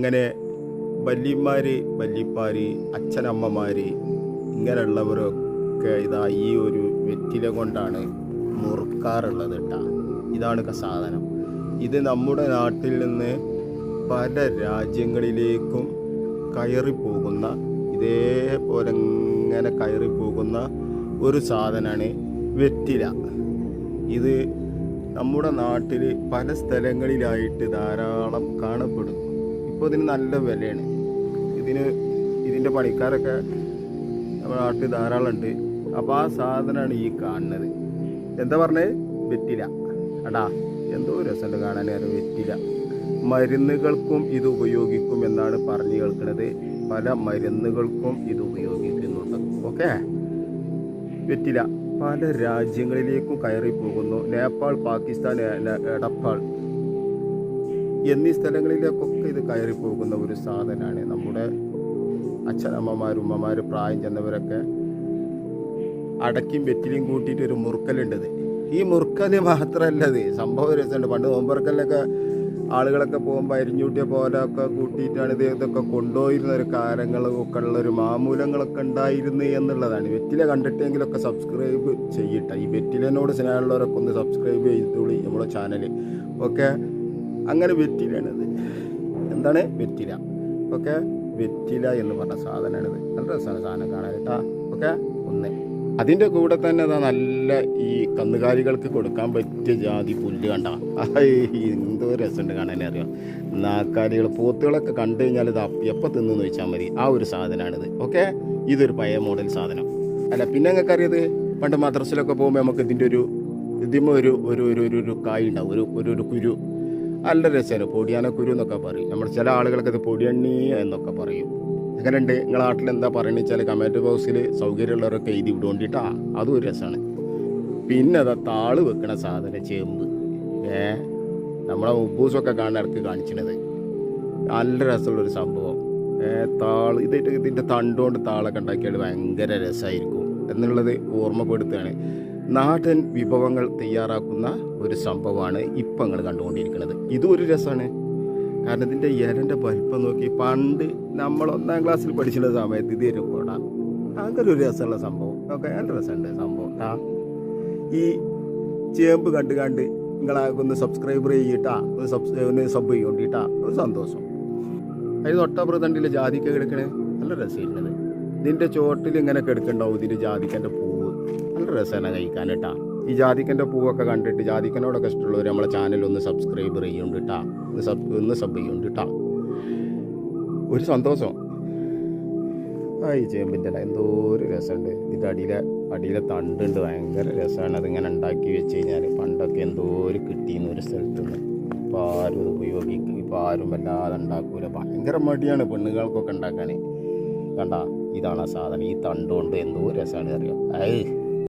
അങ്ങനെ വല്യന്മാർ വല്യപ്പാര് അച്ഛനമ്മമാർ ഇങ്ങനെയുള്ളവരൊക്കെ ഇതാ ഈ ഒരു വെറ്റില കൊണ്ടാണ് മുറുക്കാറുള്ളത് കേട്ടാ. ഇതാണ് സാധനം. ഇത് നമ്മുടെ നാട്ടിൽ നിന്ന് പല രാജ്യങ്ങളിലേക്കും കയറി പോകുന്ന ഇതേപോലെ ഇങ്ങനെ കയറി പോകുന്ന ഒരു സാധനമാണ് വെറ്റില. ഇത് നമ്മുടെ നാട്ടിൽ പല സ്ഥലങ്ങളിലായിട്ട് ധാരാളം കാണപ്പെടുന്നു ഇപ്പോൾ ഇതിന് നല്ല വിലയാണ്. ഇതിന് ഇതിന്റെ പണിക്കാരൊക്കെ നമ്മുടെ നാട്ടിൽ ധാരാളം ഉണ്ട് അപ്പോൾ ആ സാധനമാണ് ഈ കാണുന്നത്. എന്താ പറഞ്ഞത് വെറ്റില. അടാ എന്തോ രസമുണ്ട് കാണാൻ. നേരം വെറ്റില. മരുന്നുകൾക്കും ഇത് ഉപയോഗിക്കും എന്നാണ് പറഞ്ഞു കേൾക്കുന്നത്. പല മരുന്നുകൾക്കും ഇത് ഉപയോഗിക്കുന്നുണ്ട്. ഓക്കെ? വെറ്റില. പല രാജ്യങ്ങളിലേക്കും കയറി പോകുന്നു നേപ്പാൾ പാകിസ്ഥാൻ എടപ്പാൾ. എന്നീ സ്ഥലങ്ങളിലേക്കൊക്കെ ഇത് കയറി പോകുന്ന ഒരു സാധനമാണ്. നമ്മുടെ അച്ഛനമ്മമാർ ഉമ്മമാർ പ്രായം ചെന്നവരൊക്കെ അടക്കിയും വെറ്റിലും കൂട്ടിയിട്ട് ഒരു മുറുക്കലുണ്ടത് ഈ മുറുക്കൽ മാത്രമല്ലത് സംഭവം രസമുണ്ട്. പണ്ട് നോമ്പറക്കലിലൊക്കെ ആളുകളൊക്കെ പോകുമ്പോൾ അരിഞ്ഞൂട്ടിയ പോലൊക്കെ കൂട്ടിയിട്ടാണ് ഇത് ഇതൊക്കെ കൊണ്ടുപോയിരുന്ന ഒരു കാലങ്ങളൊക്കെ ഉള്ള ഒരു മാമൂലങ്ങളൊക്കെ ഉണ്ടായിരുന്നു എന്നുള്ളതാണ്. വെറ്റില കണ്ടിട്ടെങ്കിലൊക്കെ സബ്സ്ക്രൈബ് ചെയ്യട്ടെ. ഈ വെറ്റിലനോട് സ്നേഹമുള്ളവരൊക്കെ ഒന്ന് സബ്സ്ക്രൈബ് ചെയ്തോളി നമ്മുടെ ചാനൽ ഓക്കെ അങ്ങനെ വെറ്റിലാണിത് എന്താണ്? വെറ്റില. ഓക്കെ? വെറ്റില എന്ന് പറഞ്ഞ സാധനമാണിത് നല്ല രസമാണ് സാധനം കാണാൻ കേട്ടാ. ഓക്കെ? ഒന്ന്. അതിന്റെ കൂടെ തന്നെ അതാ നല്ല ഈ കന്നുകാലികൾക്ക് കൊടുക്കാൻ പറ്റിയ ജാതി പുല്ല് കണ്ട. എന്തോ രസമുണ്ട് കാണാൻ അറിയാം? നാക്കാലികൾ പോത്തുകളൊക്കെ കണ്ടു കഴിഞ്ഞാൽ ഇത് എപ്പോൾ തിന്നു വെച്ചാൽ മതി. ആ ഒരു സാധനമാണിത് ഓക്കെ? ഇതൊരു പഴയ മോഡൽ സാധനം. അല്ല പിന്നെ നിങ്ങൾക്ക് അറിയത് പണ്ട് മദ്രസിലൊക്കെ പോകുമ്പോൾ നമുക്ക് ഇതിന്റെ ഒരു ഇതിമ ഒരു ഒരു ഒരു ഒരു കായ് ഉണ്ടാവും. ഒരു ഒരു ഒരു കുരു. നല്ല രസമാണ് പൊടിയാന കുരു എന്നൊക്കെ പറയും. നമ്മൾ ചില ആളുകൾക്ക് ഇത് പൊടിയണ്ണി എന്നൊക്കെ പറയും. എങ്ങനെയുണ്ട്? നിങ്ങളെ നാട്ടിൽ എന്താ പറയുന്നത് വെച്ചാൽ കമന്റ് ബോക്സിൽ സൗകര്യമുള്ളവരൊക്കെ എഴുതി വിടുകൊണ്ടിട്ടാ. അതും ഒരു രസമാണ്. പിന്നെ അതാ താൾ വെക്കണ സാധനം ചേമ്പ്. ഏ? നമ്മളെ ഉപ്പൂസൊക്കെ കാണാൻ ഇടയ്ക്ക് കാണിച്ചിരുന്നത്. നല്ല രസമുള്ളൊരു സംഭവം. താൾ. ഇതിട്ട് ഇതിന്റെ തണ്ടുകൊണ്ട് താളൊക്കെ ഉണ്ടാക്കിയാൽ ഭയങ്കര രസമായിരിക്കും എന്നുള്ളത് ഓർമ്മപ്പെടുത്തുകയാണ്. നാടൻ വിഭവങ്ങൾ തയ്യാറാക്കുന്ന ഒരു സംഭവമാണ് ഇപ്പം നിങ്ങൾ കണ്ടുകൊണ്ടിരിക്കുന്നത്. ഇതും ഒരു രസമാണ് കാരണം ഇതിന്റെ ഇരന്റെ വലിപ്പം നോക്കി പണ്ട് നമ്മൾ ഒന്നാം ക്ലാസ്സിൽ പഠിച്ചിരുന്ന സമയത്ത് ഇത് വരുമ്പോടാ അങ്ങനെ ഒരു രസമുള്ള സംഭവം. ഒക്കെ നല്ല രസമുണ്ട് സംഭവം. ആ ഈ ചേമ്പ് കണ്ട് കണ്ട് നിങ്ങളെ ഒന്ന് സബ്സ്ക്രൈബർ ചെയ്യട്ടാ ഒന്ന് സബ്സ് ഒന്ന് സബ് ചെയ്യോണ്ടിട്ടാ ഒരു സന്തോഷം. അതിന് തൊട്ടപ്പുറത്തണ്ടിലെ ജാതിക്ക കിടക്കണേ. നല്ല രസമായിരുന്നത് ഇതിന്റെ ചോട്ടിൽ ഇങ്ങനെ കിടക്കണ്ടാവും ഇതിന്റെ ജാതിക്കന്റെ പൂവ് നല്ല രസമാണ് കഴിക്കാൻ കേട്ടാ. ഈ ജാതിക്കന്റെ പൂവൊക്കെ കണ്ടിട്ട് ജാതിക്കനോടൊക്കെ ഇഷ്ടമുള്ളവർ നമ്മളെ ചാനൽ ഒന്ന് സബ്സ്ക്രൈബ് ചെയ്യുന്നുണ്ട് കേട്ടാ. ഒന്ന് സബ് ഒന്ന് സബ് ചെയ്യുന്നുണ്ട് കേട്ടാ. ഒരു സന്തോഷം. ആ ഈ ചേമ്പിന്റെ എന്തോ ഒരു രസമുണ്ട്. ഇതിന്റെ അടിയിലെ അടിയിലെ തണ്ടുണ്ട് ഭയങ്കര രസമാണ്. അതിങ്ങനെ ഉണ്ടാക്കി വെച്ച് കഴിഞ്ഞാൽ പണ്ടൊക്കെ എന്തോ ഒരു കിട്ടിയെന്ന് ഒരു സ്ഥലത്ത് നിന്ന്. ഇപ്പോൾ ആരും ഉപയോഗിക്കും ഇപ്പോൾ ആരും വല്ലാതെ ഉണ്ടാക്കൂല. ഭയങ്കര മടിയാണ് പെണ്ണുങ്ങൾക്കൊക്കെ ഉണ്ടാക്കാൻ കണ്ട ഇതാണ് ആ സാധനം. ഈ തണ്ടുകൊണ്ട് എന്തോ രസമാണ് അറിയാം? ഐ